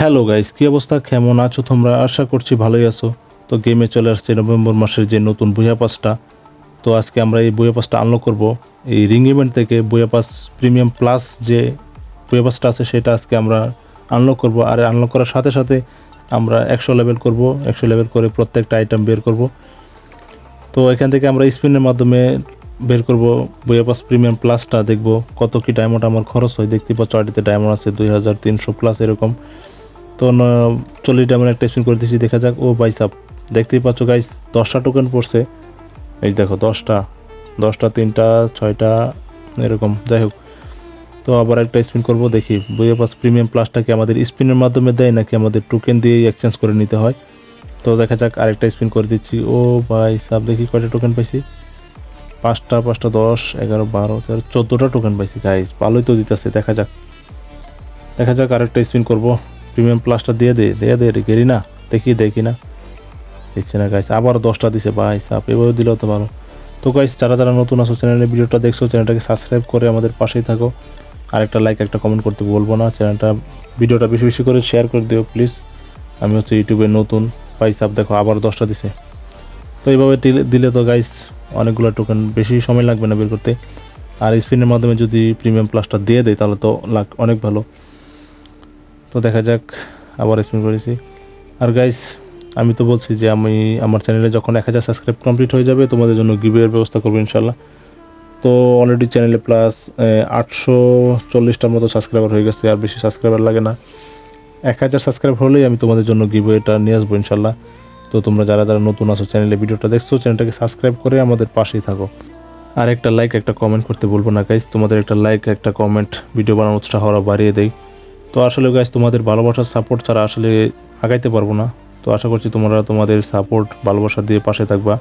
Hello guys কি অবস্থা? কেমন আছো তোমরা? আশা করছি ভালোই আছো। তো গেমে চলে আসছে নভেম্বর মাসের যে নতুন বইয়া পাসটা তো আজকে আমরা এই বইয়া পাসটা আনলক করব। এই রিং ইভেন্ট থেকে বইয়া পাস প্রিমিয়াম প্লাস যে বইয়া পাসটা আছে, সেটা আজকে আমরা আনলক করব। আর আনলক করার সাথে সাথে আমরা একশো লেভেল করব। একশো লেভেল করে প্রত্যেকটা আইটেম বের করব। তো এখান থেকে আমরা স্পিনের মাধ্যমে বের করব বইয়া পাস প্রিমিয়াম প্লাসটা দেখব কত কি ডায়মন্ড আমার খরচ হয়। দেখতে পাচ্ছ আইডিতে ডায়মন্ড আছে দুই হাজার তিনশো প্লাস এরকম। তো চল্লিশ ডায়মন্ড একটা স্পিন করে দিচ্ছি দেখা যাক। ও বাইসাপ দেখতেই পাচ্ছ গাইস দশটা টোকেন পড়ছে। এই দেখো, দশটা দশটা, তিনটা, ছয়টা, এরকম, যাই হোক। তো আবার একটা স্পিন করব, দেখি। বইয়া পাস প্রিমিয়াম প্লাসটাকে আমাদের স্পিনের মাধ্যমে দেয়, নাকি আমাদের টোকেন দিয়েই এক্সচেঞ্জ করে নিতে হয়? তো দেখা যাক, আরেকটা স্পিন করে দিচ্ছি। ও ভাই সাব, দেখি কয়টা টোকেন পাইছি। পাঁচটা পাঁচটা, দশ, এগারো, বারো, তেরো, চোদ্দোটা টোকেন পাইছি গাইস ভালোই তো দিতেছে, দেখা যাক। দেখা যাক আরেকটা স্পিন করব। প্রিমিয়াম প্লাসটা দিয়ে দে দিয়ে দে গেরি না, দেখি দেখি না। দেখছি না গাইস আবার দশটা দিছে, ভাই, সাপ এভাবে দিলেও তো ভালো তো গাইস যারা যারা নতুন আছো চ্যানেলের ভিডিওটা দেখছ চ্যানেলটাকে সাবস্ক্রাইব করে আমাদের পাশেই থাকো। আর একটা লাইক একটা কমেন্ট করতে বলব না চ্যানেলটা ভিডিওটা বেশি বেশি করে শেয়ার করে দিও প্লিজ আমি হচ্ছে ইউটিউবে নতুন পাই সাপ, দেখো, আবার দশটা দিছে। তো এইভাবে দিলে- দিলে তো গাইস অনেকগুলো টোকেন বেশি সময় লাগবে না বের করতে। আর স্পিনের মাধ্যমে যদি প্রিমিয়াম প্লাসটা দিয়ে দেয়, তাহলে তো লাগ, অনেক ভালো। তো দেখা যাক, আবার স্পিন করেছি। আর গাইস আমি তো বলছি যে আমি আমার চ্যানেলে যখন এক হাজার সাবস্ক্রাইব কমপ্লিট হয়ে যাবে, তোমাদের জন্য গিভের ব্যবস্থা করব ইনশাল্লাহ। তো অলরেডি চ্যানেলে প্লাস আটশো চল্লিশটার মতো সাবস্ক্রাইবার হয়ে গেছে, আর বেশি সাবস্ক্রাইবার লাগে না। এক হাজার সাবস্ক্রাইব হলেই আমি তোমাদের জন্য গিভওয়েটা নিয়ে আসব ইনশাল্লাহ। তো তোমরা যারা যারা নতুন আছো চ্যানেলে ভিডিওটা দেখছ চ্যানেলটাকে সাবস্ক্রাইব করে আমাদের পাশেই থাকো। আর একটা লাইক একটা কমেন্ট করতে বলব না গাইজ তোমাদের একটা লাইক একটা কমেন্ট ভিডিও বানানোর উৎসাহ বাড়িয়ে দেয় তো আসলে গাইজ তোমাদের ভালোবাসার সাপোর্ট ছাড়া আসলে আগাইতে পারব না। তো আশা করছি তোমরা তোমাদের সাপোর্ট ভালোবাসা দিয়ে পাশে থাকবা।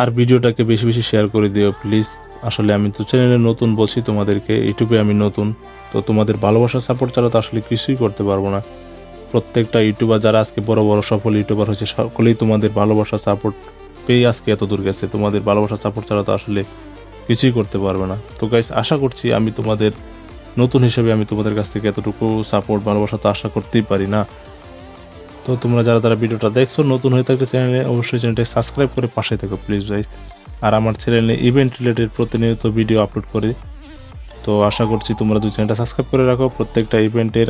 আর ভিডিওটাকে বেশি বেশি শেয়ার করে দিও প্লিজ আসলে আমি তো চ্যানেলে নতুন বলছি তোমাদেরকে ইউটিউবে আমি নতুন। তো তোমাদের ভালোবাসার সাপোর্ট ছাড়া তো আসলে কিছুই করতে পারব না। প্রত্যেকটা ইউটিউবার যারা আজকে বড় বড় সফল ইউটিউবার হয়েছে, সকলেই তোমাদের ভালোবাসা সাপোর্ট পেয়ে আজকে এত দূর গেছে। তোমাদের ভালোবাসা সাপোর্ট ছাড়া তো আসলে কিছুই করতে পারবে না। তো গাইস আশা করছি আমি তোমাদের নতুন হিসেবে আমি তোমাদের কাছ থেকে এতটুকু সাপোর্ট ভালোবাসা তো আশা করতেই পারি না। তো তোমরা যারা যারা ভিডিওটা দেখছ, নতুন হয়ে থাকলে চ্যানেলে অবশ্যই চ্যানেলটাকে সাবস্ক্রাইব করে পাশে থেকো প্লিজ গাইস আর আমার চ্যানেলে ইভেন্ট রিলেটেড প্রতিনিয়ত ভিডিও আপলোড করি। তো আশা করছি তোমরা দুই চ্যানেলটা সাবস্ক্রাইব করে রাখো, প্রত্যেকটা ইভেন্টের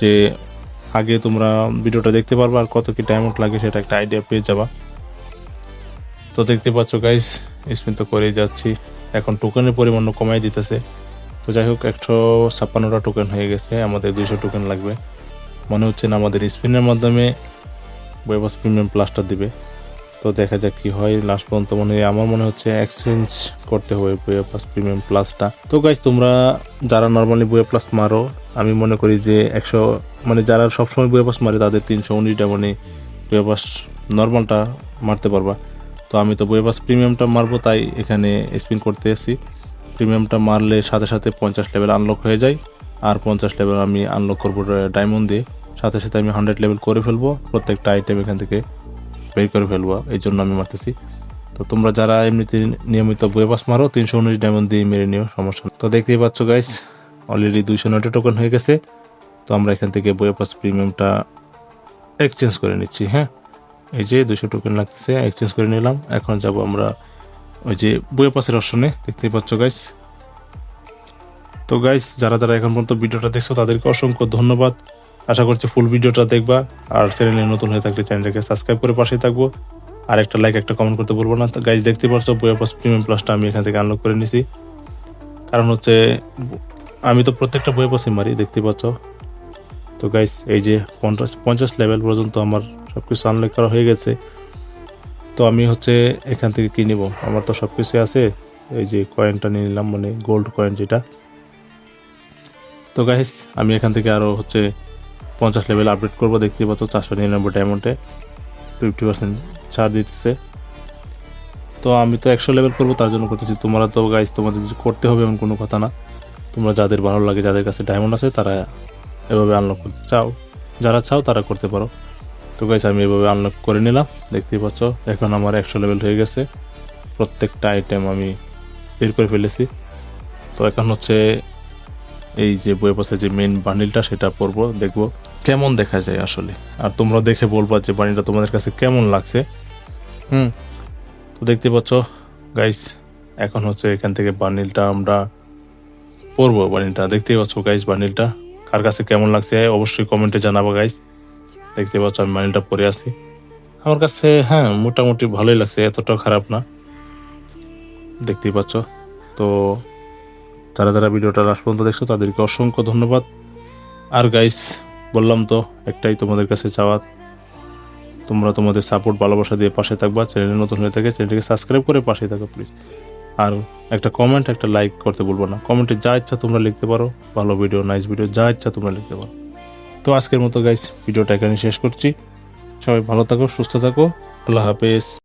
যে আগে তোমরা ভিডিওটা দেখতে পারবা আর কত কি ডায়মন্ড লাগে সেটা একটা আইডিয়া পেয়ে যাবা। তো দেখতে পাচ্ছ গাইস স্পিন তো করেই যাচ্ছি। এখন টোকেনের পরিমাণ কমাই দিতেছে। তো যাই হোক, একশো ছাপ্পান্নটা টোকেন হয়ে গেছে, আমাদের দুইশো টোকেন লাগবে। মনে হচ্ছে না আমাদের স্পিনের মাধ্যমে ওয়েবাস প্রিমিয়াম প্লাসটা দিবে। তো দেখা যাক কি হয় লাস্ট পর্যন্ত মনে হয়, আমার মনে হচ্ছে এক্সচেঞ্জ করতে হবে বইয়া প্লাস প্রিমিয়াম প্লাসটা তো গাইজ তোমরা যারা নর্মালি বইয়া প্লাস মারো, আমি মনে করি যে একশো মানে যারা সবসময় বইয়া পাস মারে, তাদের তিনশো উনিশটা মানে বইয়া পাস নর্মালটা মারতে পারবা। তো আমি তো বইয়া পাস প্রিমিয়ামটা মারবো, তাই এখানে স্পিন করতে এসেছি প্রিমিয়ামটা মারলে সাথে সাথে পঞ্চাশ লেভেল আনলক হয়ে যায়। আর পঞ্চাশ লেভেল আমি আনলক করব ডায়মন্ড দিয়ে। সাথে সাথে আমি হান্ড্রেড লেভেল করে ফেলব, প্রত্যেকটা আইটেম এখান থেকে বের করে ফেলব, এই জন্য আমি মারতেছি। তো তোমরা যারা এমনিতে নিয়মিত বইয়ে পাস মারো, তিনশো উনিশ ডায়মন্ড দিয়ে মেরে নিও, সমস্যা। তো দেখতেই পাচ্ছ গাইস অলরেডি দুইশো নয়টা টোকেন হয়ে গেছে। তো আমরা এখান থেকে বইয়ে পাস প্রিমিয়ামটা এক্সচেঞ্জ করে নিচ্ছি হ্যাঁ? এই যে দুশো টোকেন লাগতেছে এক্সচেঞ্জ করে নিলাম। এখন যাব আমরা ওই যে বইয়ে পাসের অপশনে দেখতেই পাচ্ছ গাইস তো গাইস যারা যারা এখন পর্যন্ত ভিডিওটা দেখছ, তাদেরকে অসংখ্য ধন্যবাদ। আশা করছি ফুল ভিডিওটা দেখবা। আর চ্যানেলে নতুন হয়ে থাকলে চ্যানেলটাকে সাবস্ক্রাইব করে পাশে থাকব। আর একটা লাইক একটা কমেন্ট করতে বলব না। গাইজ দেখতে পাচ্ছ বইয়া পাস প্রিমিয়াম প্লাসটা আমি এখান থেকে আনলক করে নিছি। কারণ হচ্ছে, আমি তো প্রত্যেকটা বইয়ে পাসে মারি দেখতে পাচ্ছ। তো গাইস এই যে পঞ্চাশ পঞ্চাশ লেভেল পর্যন্ত আমার সব কিছু আনলক করা হয়ে গেছে। তো আমি হচ্ছে এখান থেকে কি আমার তো সব কিছু আছে। এই যে কয়েনটা নিয়ে নিলাম মানে গোল্ড কয়েন যেটা। তো গাইস আমি এখান থেকে আরও হচ্ছে পঞ্চাশ লেভেল আপডেট করব। দেখতে পাচ্ছ, চারশো নিরানব্বই ডায়মন্ডে ফিফটি পার্সেন্ট ছাড় দিতেছে। তো আমি তো একশো লেভেল করব, তার জন্য করতেছি, তোমরা তো গাইস তোমাদের করতে হবে এমন কোনো কথা না। তোমরা যাদের ভালো লাগে, যাদের কাছে ডায়মন্ড আছে, তারা এভাবে আনলক করতে চাও। যারা চাও, তারা করতে পারো। তো গাইস আমি এভাবে আনলক করে নিলাম। দেখতেই পাচ্ছ, এখন আমার একশো লেভেল হয়ে গেছে। প্রত্যেকটা আইটেম আমি বের করে ফেলেছি। তো এখন হচ্ছে এই যে বইয়ের পাশে যে মেন বান্ডিলটা সেটা পরবো, দেখব কেমন দেখা যায় আসলে। আর তোমরা দেখে বলবা যে বানিটা তোমাদের কাছে কেমন লাগছে। হুম। তো দেখতে পাচ্ছ গাইস এখন হচ্ছে এখান থেকে বানিলটা আমরা পরবো বানিলটা দেখতেই পাচ্ছ গাইস বানিলটা কার কাছে কেমন লাগছে, অবশ্যই কমেন্টে জানাব গাইস দেখতে পাচ্ছ আমি বানিলটা পরে আছি। আমার কাছে হ্যাঁ মোটামুটি ভালোই লাগছে এতটাও খারাপ না। দেখতেই পাচ্ছ। তো, যারা যারা ভিডিওটা লাস্ট পর্যন্ত দেখছ, তাদেরকে অসংখ্য ধন্যবাদ। আর গাইস বললাম তো, একটাই তোমাদের কাছে চাওয়া। তোমরা তোমাদের সাপোর্ট ভালোবাসা দিয়ে পাশে থাকবা। চ্যানেলে নতুন হয়ে থাকে চ্যানেলটিকে সাবস্ক্রাইব করে পাশে থাকো প্লিজ আর একটা কমেন্ট একটা লাইক করতে বলব না। কমেন্টে যা ইচ্ছা তোমরা লিখতে পারো। ভালো ভিডিও নাইস ভিডিও যা ইচ্ছা তোমরা লিখতে পারো। তো আজকের মতো গাইস ভিডিওটা এখানে শেষ করছি। সবাই ভালো থাকো, সুস্থ থাকো। আল্লাহ হাফেজ।